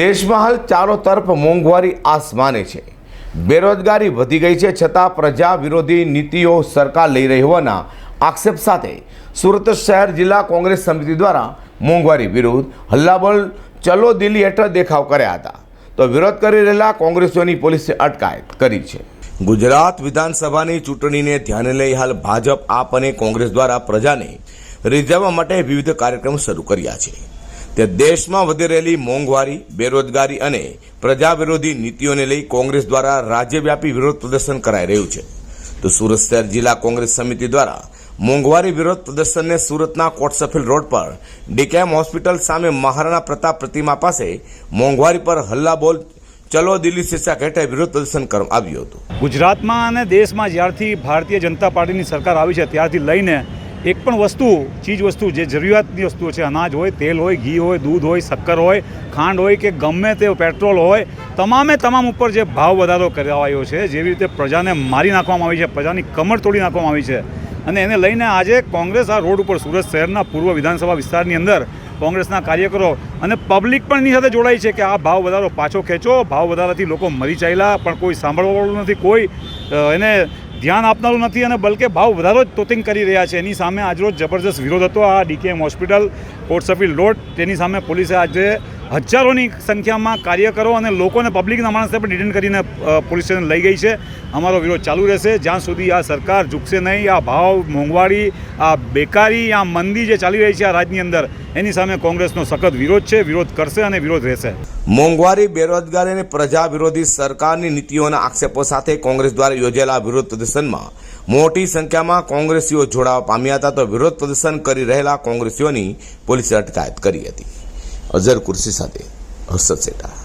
દેશમાં હાલ ચારો તરફ મોંઘવારી આસમાને છે. બેરોજગારી વધી ગઈ છે છતાં પ્રજા વિરોધી નીતિઓ સરકાર લઈ રહી હોવાના આક્ષેપ સાથે સુરત શહેર જિલ્લા કોંગ્રેસ સમિતિ દ્વારા મોંઘવારી વિરુદ્ધ હલ્લાબોલ ચલો દિલ્હી હેઠળ દેખાવ કર્યા હતા. તો વિરોધ કરી રહેલા કોંગ્રેસીઓની પોલીસે અટકાયત કરી છે. ગુજરાત વિધાનસભાની ચૂંટણીને ધ્યાને લઈ હાલ ભાજપ, આપ અને કોંગ્રેસ દ્વારા પ્રજાને રીઝવવા માટે વિવિધ કાર્યક્રમ શરૂ કર્યા છે. તે દેશમાં વધી રહેલી મોંઘવારી, બેરોજગારી અને પ્રજા વિરોધી નીતિઓને લઈ કોંગ્રેસ દ્વારા રાજ્યવ્યાપી વિરોધ પ્રદર્શન કરાઈ રહ્યું છે. તો સુરત શહેર જિલ્લા કોંગ્રેસ સમિતિ દ્વારા મોંઘવારી વિરોધ પ્રદર્શનને સુરતના કોટસફિલ રોડ પર ડીકેમ હોસ્પિટલ સામે મહારાણા પ્રતાપ પ્રતિમા પાસે મોંઘવારી પર હલ્લાબોલ ચલો દિલ્હી શીર્ષક હેઠળ વિરોધ પ્રદર્શન કરવામાં આવ્યું હતું. ગુજરાતમાં અને દેશમાં જ્યારથી ભારતીય જનતા પાર્ટીની સરકાર આવી છે, ત્યારથી લઈને એક પણ વસ્તુ, ચીજ વસ્તુ જે જરૂરિયાતની વસ્તુઓ છે, અનાજ હોય, તેલ હોય, ઘી હોય, દૂધ હોય, શક્કર હોય, ખાંડ હોય કે ગમે તે પેટ્રોલ હોય, તમામે તમામ ઉપર જે ભાવ વધારો કરાવાયો છે, જેવી રીતે પ્રજાને મારી નાખવામાં આવી છે, પ્રજાની કમર તોડી નાખવામાં આવી છે. અને એને લઈને આજે કોંગ્રેસ આ રોડ ઉપર, સુરત શહેરના પૂર્વ વિધાનસભા વિસ્તારની અંદર કોંગ્રેસના કાર્યકરો અને પબ્લિક પણ એની સાથે જોડાઈ છે કે આ ભાવ વધારો પાછો ખેંચો, ભાવ વધારાથી લોકો મરી ચાલ્યા, પણ કોઈ સાંભળવાવાળું નથી, કોઈ એને ધ્યાન આપનારું નથી અને બલકે ભાવ વધારો જ તોતિંગ કરી રહ્યા છે. એની સામે આજરોજ જબરજસ્ત વિરોધ હતો આ ડીકેએમ હોસ્પિટલ કોટ સફીલ રોડ. તેની સામે પોલીસે આજે હજારોની સંખ્યામાં કાર્યકરો અને લોકોને પબ્લિકના માણસને પણ ડિટેન કરીને પોલીસ સ્ટેશન લઈ ગઈ છે. અમારો વિરોધ ચાલુ રહેશે. જ્યાં સુધી આ સરકાર ઝૂકશે નહીં, આ ભાવ મોંઘવારી, આ બેકારી, આ મંદી જે ચાલી રહી છે આ રાજ્યની અંદર, એની સામે કોંગ્રેસનો સખત વિરોધ છે. વિરોધ કરશે અને વિરોધ રહેશે. મોંઘવારી, બેરોજગારી અને પ્રજા વિરોધી સરકારની નીતિઓના આક્ષેપો સાથે કોંગ્રેસ દ્વારા યોજાયેલા વિરોધ પ્રદર્શનમાં મોટી સંખ્યામાં કોંગ્રેસીઓ જોડાવા પામ્યા હતા. તો વિરોધ પ્રદર્શન કરી રહેલા કોંગ્રેસીઓની પોલીસે અટકાયત કરી હતી. અઝર કુર્સી સાથે હર્ષદ સેટા